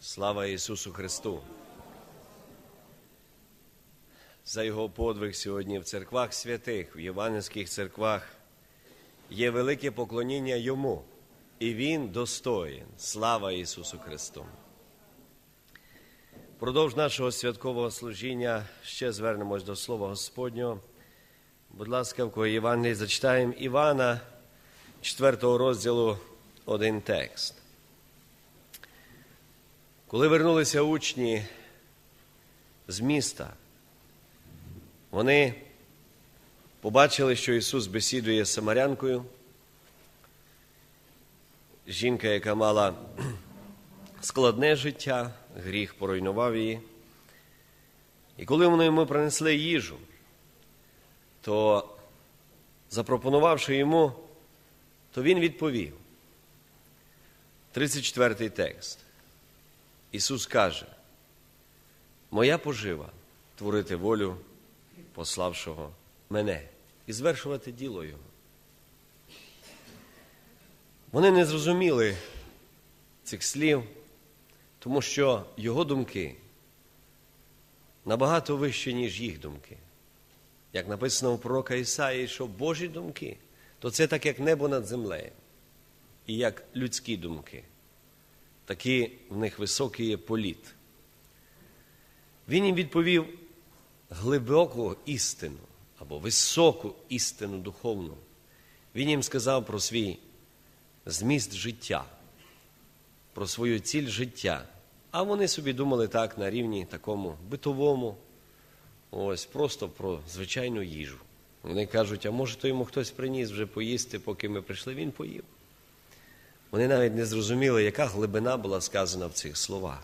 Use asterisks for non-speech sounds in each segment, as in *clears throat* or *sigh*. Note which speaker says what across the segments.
Speaker 1: Слава Ісусу Христу! За Його подвиг сьогодні в церквах святих, в Євангельських церквах є велике поклоніння Йому, і Він достоїн. Слава Ісусу Христу! Продовж нашого святкового служіння ще звернемось до Слова Господнього. Будь ласка, в кого Євангелії зачитаємо Івана, 4 розділу, один текст. Коли вернулися учні з міста, вони побачили, що Ісус бесідує з Самарянкою, жінка, яка мала *clears throat* складне життя, гріх поруйнував її. І коли вони йому принесли їжу, то запропонувавши йому, то він відповів. 34 текст. Ісус каже, моя пожива творити волю пославшого мене і звершувати діло Його. Вони не зрозуміли цих слів, тому що його думки набагато вищі, ніж їх думки. Як написано у пророка Ісаї, що Божі думки, то це так, як небо над землею, і як людські думки. Такі в них високий є політ. Він їм відповів глибоку істину або високу істину духовну. Він їм сказав про свій зміст життя, про свою ціль життя. А вони собі думали так на рівні такому битовому, ось просто про звичайну їжу. Вони кажуть, а може, то йому хтось приніс вже поїсти, поки ми прийшли, він поїв. Вони навіть не зрозуміли, яка глибина була сказана в цих словах.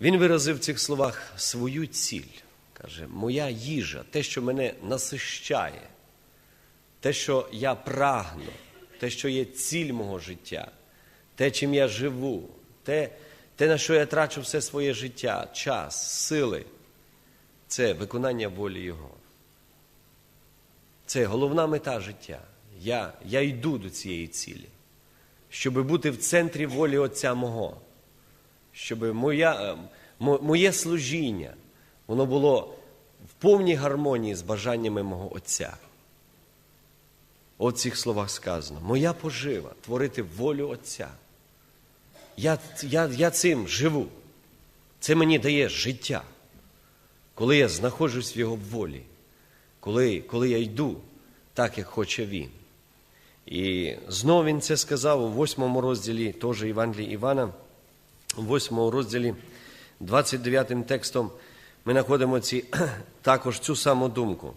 Speaker 1: Він виразив в цих словах свою ціль. Каже, моя їжа, те, що мене насищає, те, що я прагну, те, що є ціль мого життя, те, чим я живу, те, те, на що я трачу все своє життя, час, сили, це виконання волі Його. Це головна мета життя. Я, я йду до цієї цілі, щоб бути в центрі волі Отця мого, щоб моя, моє служіння воно було в повній гармонії з бажаннями мого Отця. От в цих словах сказано: моя пожива творити волю Отця. Я, я, я цим живу. Це мені дає життя, коли я знаходжусь в Його волі, коли, коли я йду так, як хоче Він. І знову він це сказав у восьмому розділі теж Євангелії Івана, у восьмому розділі, 29 текстом, ми знаходимо ці, *clears throat* також цю саму думку.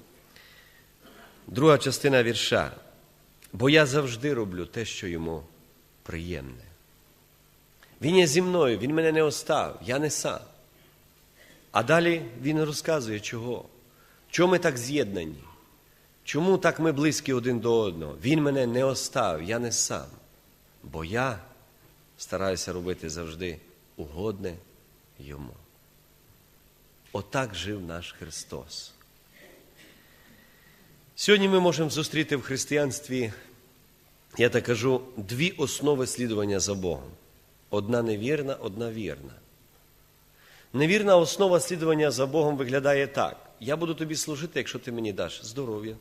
Speaker 1: Друга частина вірша. Бо я завжди роблю те, що йому приємне. Він є зі мною, він мене не остав, я не сам. А далі він розказує, чого. Чому ми так з'єднані? Чому так ми близькі один до одного? Він мене не оставив, я не сам. Бо я стараюся робити завжди угодне йому. Отак жив наш Христос. Сьогодні ми можемо зустріти в християнстві, я так кажу, дві основи слідування за Богом. Одна невірна, одна вірна. Невірна основа слідування за Богом виглядає так. Я буду тобі служити, якщо ти мені даш здоров'я,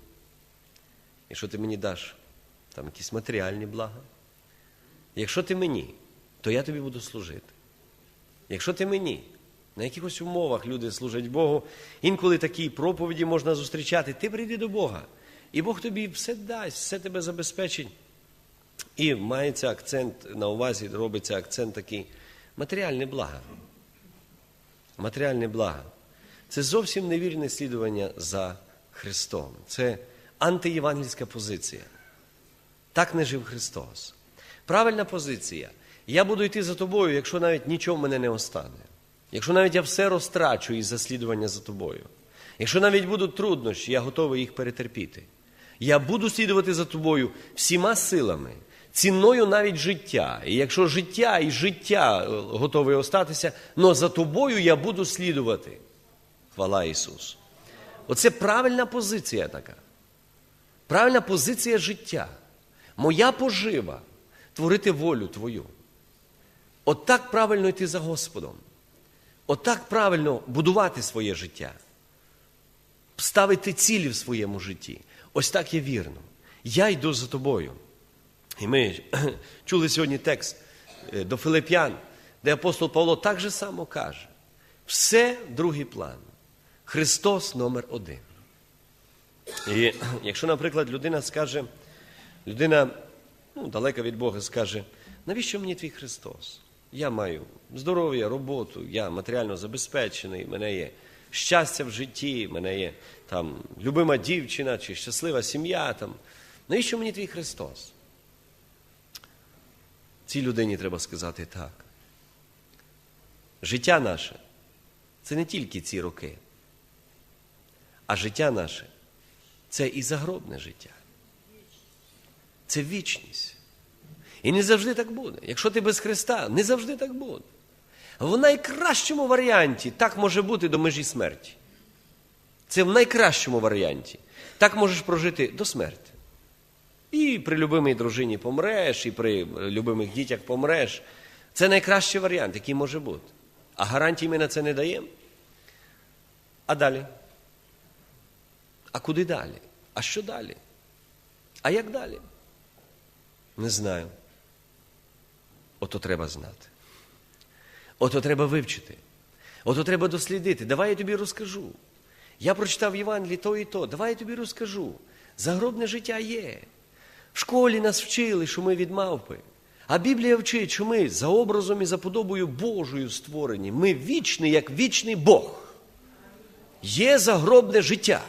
Speaker 1: якщо ти мені даш там якісь матеріальні блага. Якщо ти мені, то я тобі буду служити. Якщо ти мені, на якихось умовах люди служать Богу, інколи такі проповіді можна зустрічати, ти прийди до Бога, і Бог тобі все дасть, все тебе забезпечить. І мається акцент на увазі, робиться акцент такий матеріальне блага. Матеріальне блага. Це зовсім невірне слідування за Христом. Це антиєвангельська позиція. Так не жив Христос. Правильна позиція. Я буду йти за тобою, якщо навіть нічого в мене не остане. Якщо навіть я все розтрачу із заслідування за тобою. Якщо навіть будуть труднощі, я готовий їх перетерпіти. Я буду слідувати за тобою всіма силами, ціною навіть життя. І якщо життя і життя готові остатися, але за тобою я буду слідувати. Хвала Ісусу. Оце правильна позиція така. Правильна позиція життя. Моя пожива творити волю Твою. Отак правильно йти за Господом. Отак правильно будувати своє життя. Ставити цілі в своєму житті. Ось так є вірно. Я йду за тобою. І ми *clears throat* чули сьогодні текст е, до Филип'ян, де апостол Павло так же само каже: все другий план. Христос номер один. І якщо, наприклад, людина скаже, людина ну, далека від Бога скаже, навіщо мені твій Христос? Я маю здоров'я, роботу, я матеріально забезпечений, мене є щастя в житті, мене є там любима дівчина чи щаслива сім'я. Там. Навіщо мені твій Христос? Цій людині треба сказати так. Життя наше це не тільки ці роки, а життя наше це і загробне життя. Це вічність. І не завжди так буде. Якщо ти без Христа, не завжди так буде. В найкращому варіанті так може бути до межі смерті. Це в найкращому варіанті. Так можеш прожити до смерті. І при любимій дружині помреш, і при любимих дітях помреш. Це найкращий варіант, який може бути. А гарантій ми на це не даємо. А далі? А куди далі? А що далі? А як далі? Не знаю. Ото треба знати. Ото треба вивчити. Ото треба дослідити. Давай я тобі розкажу. Я прочитав в Євангелії то і то. Давай я тобі розкажу. Загробне життя є. В школі нас вчили, що ми від мавпи. А Біблія вчить, що ми за образом і за подобою Божою створені. Ми вічні, як вічний Бог. Є загробне життя.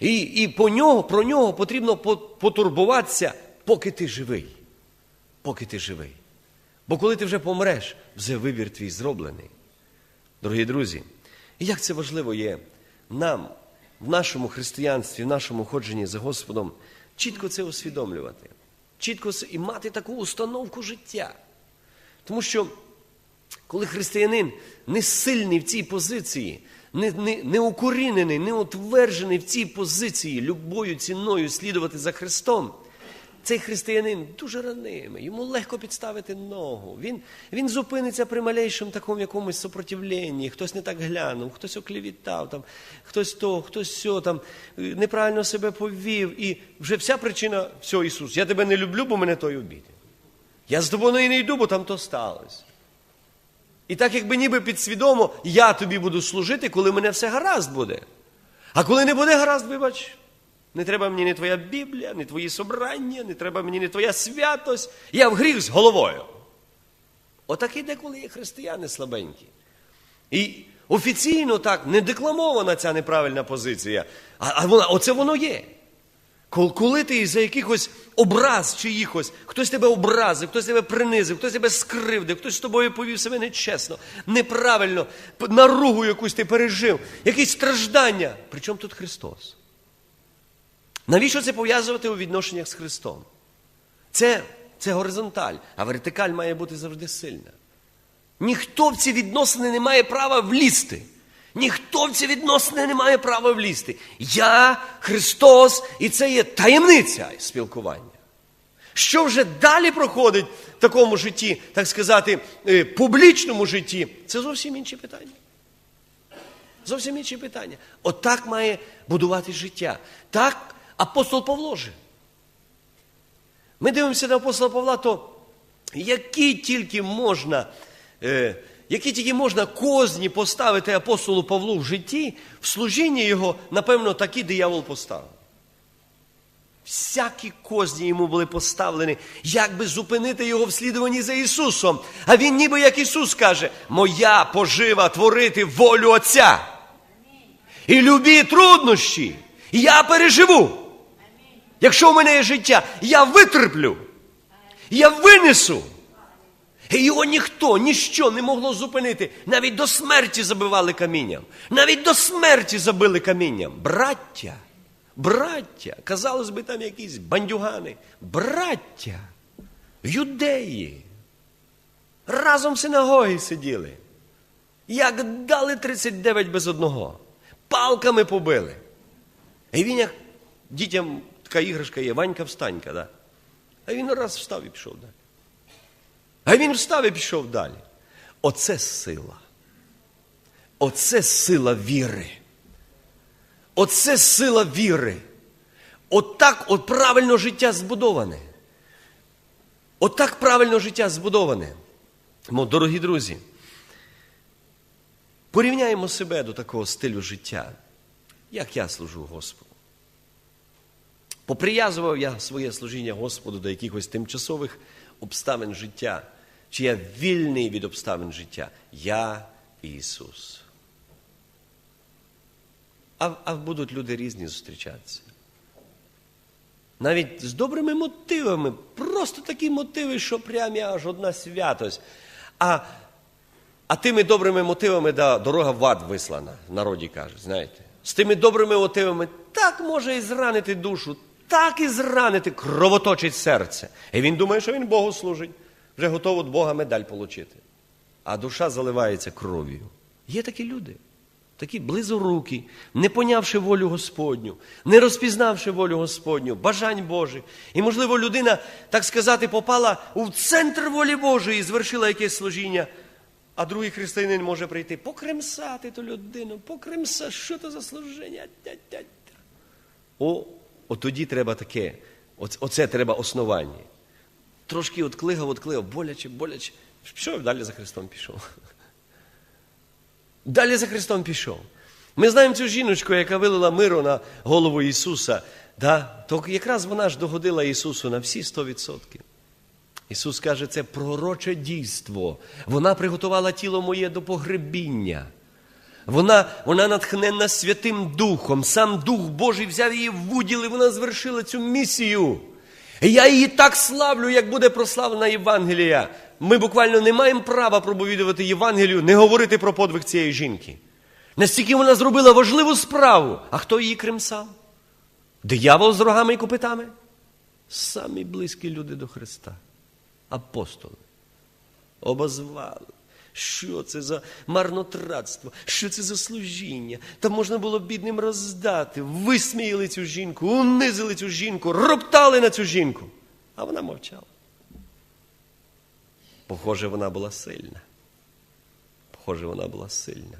Speaker 1: І і по нього, про нього потрібно потурбуватися, поки ти живий. Поки ти живий. Бо коли ти вже помреш, вже вибір твій зроблений. Дорогі друзі, і як це важливо є нам в нашому християнстві, в нашому ходженні за Господом, чітко це усвідомлювати, чітко і мати таку установку життя. Тому що, коли християнин не сильний в цій позиції, не, не, не укорінений, не утверджений в цій позиції любою ціною слідувати за Христом, цей християнин дуже ранимий, йому легко підставити ногу. Він він зупиниться при малейшому такому якомусь сопротивленні, хтось не так глянув, хтось оклівітав, там, хтось то, хтось сьо, там, неправильно себе повів. І вже вся причина, все, Ісус, я тебе не люблю, бо мене той обідав. Я з тобою не йду, бо там то сталося. І так, якби ніби підсвідомо, я тобі буду служити, коли мене все гаразд буде. А коли не буде гаразд, вибач. Не треба мені не твоя Біблія, не твої собрання, не треба мені не твоя святость. Я в гріх з головою. Отак і деколи є християни слабенькі. І офіційно так не декламована ця неправильна позиція. А, а вона, оце воно є. Коли ти за якихось образ чиїхось, хтось тебе образив, хтось тебе принизив, хтось тебе скривдив, хтось з тобою повів себе нечесно, неправильно, наругу якусь ти пережив, якісь страждання. Причому тут Христос? Навіщо це пов'язувати у відношеннях з Христом? Це, Це горизонталь, а вертикаль має бути завжди сильна. Ніхто в ці відносини не має права влізти. Ніхто в ці відносини не має права влізти. Я Христос, і це є таємниця спілкування. Що вже далі проходить в такому житті, так сказати, е, публічному житті, це зовсім інші питання. Зовсім інші питання. Отак має будувати життя. Так апостол Павло же. Ми дивимося на апостола Павла, то які тільки можна. Які тільки можна козні поставити апостолу Павлу в житті, в служінні його, напевно, такий диявол поставив. Всякі козні йому були поставлені, як би зупинити його в слідуванні за Ісусом. А він, ніби як Ісус каже, моя пожива творити волю Отця. І любі труднощі я переживу. Якщо в мене є життя, я витерплю, я винесу. І його ніхто, ніщо не могло зупинити. Навіть до смерті забивали камінням. Навіть до смерті забили камінням. Браття, браття, казалось би, там якісь бандюгани, браття, юдеї. Разом в синагогі сиділи. Як дали 39 без одного. Палками побили. І він як дітям така іграшка є, Ванька встанька, да? а він раз встав і пішов. Да? А він встав і пішов далі. Оце сила. Оце сила віри. Оце сила віри. Отак от правильно життя збудоване. Отак правильно життя збудоване. Тому, дорогі друзі, порівняємо себе до такого стилю життя, як я служу Господу. Поприязував я своє служіння Господу до якихось тимчасових обставин життя, чи я вільний від обставин життя? Я Ісус. А, а будуть люди різні зустрічатися. Навіть з добрими мотивами, просто такі мотиви, що прям я аж одна святость. А, а тими добрими мотивами да, дорога в ад вислана, народі кажуть, знаєте. З тими добрими мотивами так може і зранити душу, так і зранити, кровоточить серце. І він думає, що він Богу служить, вже готов від Бога медаль отримати. А душа заливається кров'ю. Є такі люди. Такі близорукі, не понявши волю Господню, не розпізнавши волю Господню, бажань Божих. І, можливо, людина, так сказати, попала у центр волі Божої і звершила якесь служіння, а другий християнин може прийти покремсати ту людину, покремса, що це за служіння? О, от тоді треба таке, оце треба основання. Трошки от клигав, от клигав, боляче, боляче. Пішов далі за Христом пішов. Далі за Христом пішов. Ми знаємо цю жіночку, яка вилила миру на голову Ісуса. Да? То якраз вона ж догодила Ісусу на всі 100%. Ісус каже, це пророче дійство. Вона приготувала тіло моє до погребіння. Вона, вона натхненна Святим Духом. Сам Дух Божий взяв її в уділ, і вона звершила цю місію. І я її так славлю, як буде прославлена Євангелія. Ми буквально не маємо права проповідувати Євангелію, не говорити про подвиг цієї жінки. Настільки вона зробила важливу справу. А хто її кремсав? Диявол з рогами і копитами? Самі близькі люди до Христа. Апостоли. Обозвали. Що це за марнотратство? Що це за служіння? Та можна було бідним роздати. Висміяли цю жінку, унизили цю жінку, роптали на цю жінку. А вона мовчала. Похоже, вона була сильна. Похоже, вона була сильна.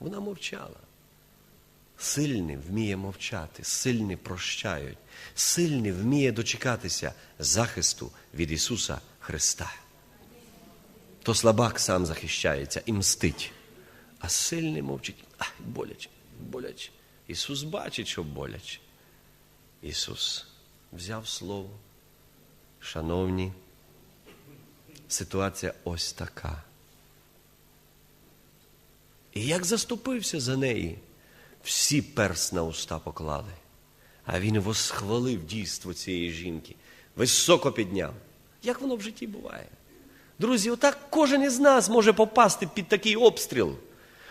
Speaker 1: Вона мовчала. Сильний вміє мовчати, сильні прощають, сильний вміє дочекатися захисту від Ісуса Христа. То слабак сам захищається і мстить, а сильний мовчить, ай, боляче, боляче. Ісус бачить, що боляче. Ісус взяв слово. Шановні, ситуація ось така. І як заступився за неї, всі перс на уста поклали. А він восхвалив дійство цієї жінки, високо підняв. Як воно в житті буває? Друзі, отак кожен із нас може попасти під такий обстріл.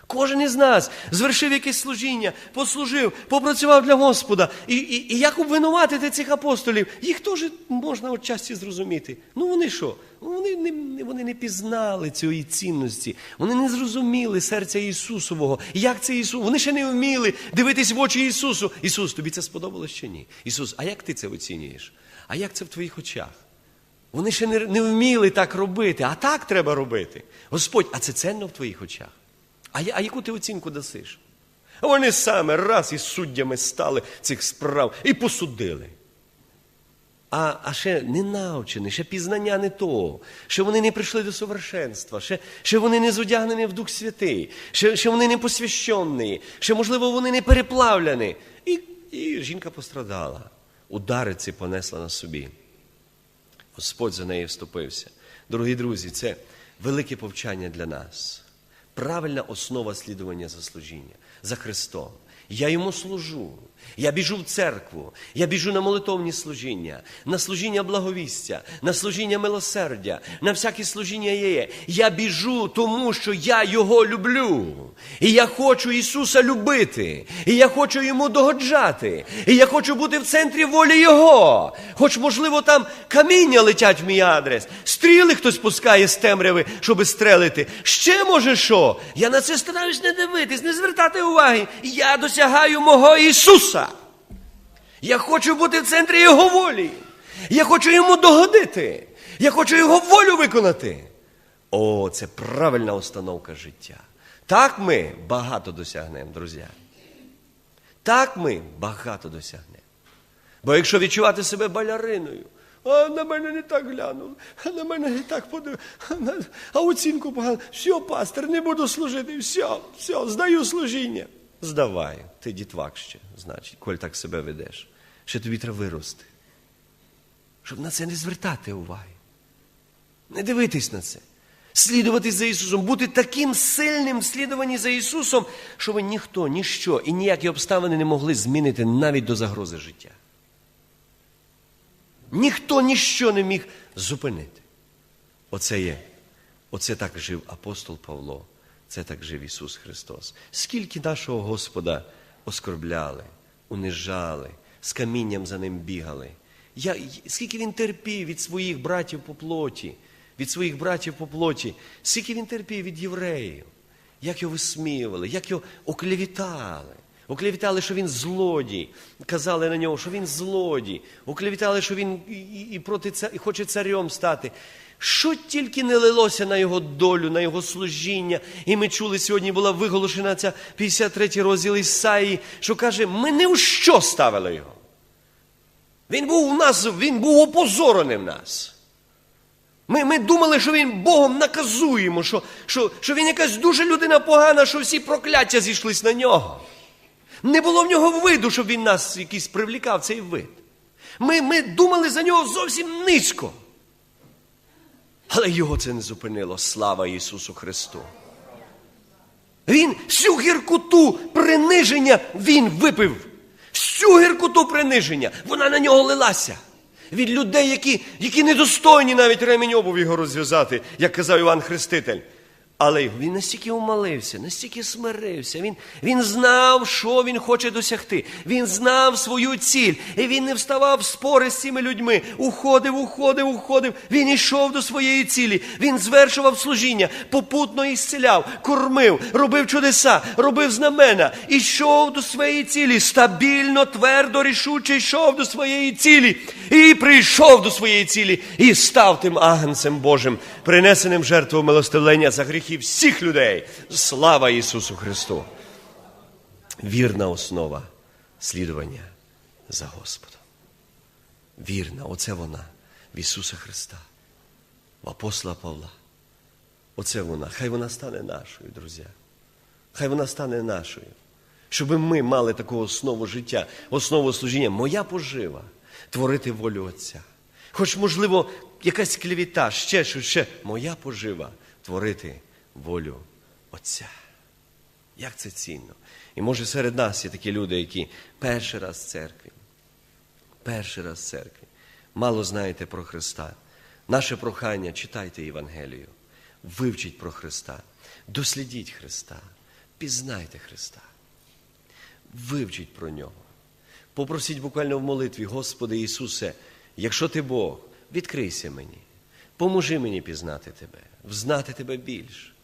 Speaker 1: Кожен із нас звершив якесь служіння, послужив, попрацював для Господа. І, і, і як обвинуватити цих апостолів? Їх теж можна отчасті зрозуміти. Ну вони що? Вони не, вони не пізнали цієї цінності, вони не зрозуміли серця Ісусового. Як це Ісус? Вони ще не вміли дивитись в очі Ісусу. Ісус, тобі це сподобалось чи ні? Ісус, а як ти це оцінюєш? А як це в твоїх очах? Вони ще не, не вміли так робити, а так треба робити. Господь, а це ценно в твоїх очах? А, а яку ти оцінку дасиш? Вони саме раз із суддями стали цих справ і посудили. А, а ще не навчені, ще пізнання не того, ще вони не прийшли до совершенства, ще, ще вони не зодягнені в Дух Святий, ще, ще вони не посвящені, ще, можливо, вони не переплавлені. І, і жінка пострадала. Удари ці понесла на собі. Господь за неї вступився. Дорогі друзі, це велике повчання для нас. Правильна основа слідування за служіння, за Христом. Я йому служу. Я біжу в церкву, я біжу на молитовні служіння, на служіння благовістя, на служіння милосердя, на всякі служіння є. Я біжу, тому що я його люблю. І я хочу Ісуса любити. І я хочу йому догоджати. І я хочу бути в центрі волі Його. Хоч, можливо, там каміння летять в мій адрес, стріли хтось пускає з темряви, щоби стрелити. Ще може що? Я на це стараюсь не дивитись, не звертати уваги. Я досягаю мого Ісуса. Я хочу бути в центрі Його волі. Я хочу йому догодити. Я хочу Його волю виконати. О, це правильна установка життя. Так ми багато досягнемо, друзі. Так ми багато досягнемо. Бо якщо відчувати себе баляриною, а на мене не так глянули, а на мене не так подивили, а оцінку погано. Все, пастор, не буду служити, все, все, здаю служіння. Здавай, ти дітвак ще, значить, коль так себе ведеш. Ще тобі треба вирости. Щоб на це не звертати уваги. Не дивитись на це. Слідувати за Ісусом, бути таким сильним в слідуванні за Ісусом, щоб ніхто, ніщо і ніякі обставини не могли змінити навіть до загрози життя. Ніхто ніщо не міг зупинити. Оце є. Оце так жив апостол Павло, це так жив Ісус Христос. Скільки нашого Господа оскорбляли, унижали, з камінням за ним бігали. Я, скільки він терпів від своїх братів по плоті, від своїх братів по плоті, скільки він терпів від євреїв, як його висміювали, як його оклевітали. Оклевітали, що він злодій. Казали на нього, що він злодій. Оклевітали, що він і, і, і проти ця, і хоче царем стати. Що тільки не лилося на його долю, на його служіння. І ми чули, сьогодні була виголошена ця 53 розділ Ісаї, що каже, ми ні в що ставили його. Він був у нас, він був опозорений в нас. Ми, ми думали, що він Богом наказуємо, що, що, що він якась дуже людина погана, що всі прокляття зійшлись на нього. Не було в нього виду, щоб він нас якийсь привлікав цей вид. Ми, ми думали за нього зовсім низько. Але його це не зупинило. Слава Ісусу Христу. Він всю гіркоту приниження він випив. Всю гіркоту приниження. Вона на нього лилася. Від людей, які, які недостойні навіть ремінь обув його розв'язати, як казав Іван Хреститель. Але він настільки умалився, настільки смирився. Він, він знав, що він хоче досягти. Він знав свою ціль. І він не вставав в спори з цими людьми. Уходив, уходив, уходив. Він йшов до своєї цілі. Він звершував служіння, попутно ісціляв, кормив, робив чудеса, робив знамена. Ішов до своєї цілі. Стабільно, твердо, рішуче йшов до своєї цілі. І прийшов до своєї цілі. І став тим агнцем Божим, принесеним жертвою милостивлення за гріхи всіх людей. Слава Ісусу Христу! Вірна основа слідування за Господом. Вірна, оце вона в Ісуса Христа, в апостола Павла. Оце вона. Хай вона стане нашою, друзі. Хай вона стане нашою. Щоб ми мали таку основу життя, основу служіння, моя пожива творити волю Отця. Хоч, можливо, якась клівіта, ще щось, ще моя пожива творити волю Отця. Як це цінно. І може серед нас є такі люди, які перший раз в церкві, перший раз в церкві, мало знаєте про Христа. Наше прохання читайте Євангелію, вивчіть про Христа, дослідіть Христа, пізнайте Христа, вивчіть про нього. Попросіть буквально в молитві, Господи Ісусе, якщо ти Бог, відкрийся мені, поможи мені пізнати Тебе, взнати Тебе більше.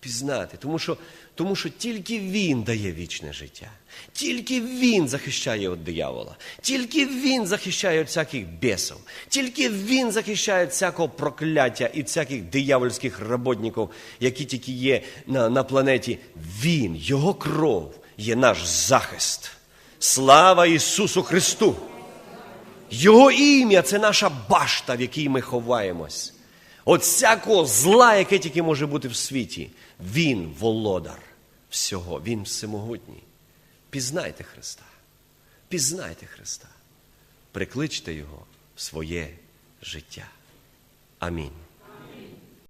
Speaker 1: Пізнати, тому що, тому що тільки Він дає вічне життя, тільки Він захищає від диявола, тільки Він захищає від всяких бісів, тільки Він захищає від всякого прокляття і всяких диявольських роботників, які тільки є на, на планеті. Він, Його кров є наш захист. Слава Ісусу Христу! Його ім'я це наша башта, в якій ми ховаємось. От всякого зла, яке тільки може бути в світі, Він володар всього, Він всемогутній. Пізнайте Христа. Пізнайте Христа. Прикличте Його в своє життя. Амінь.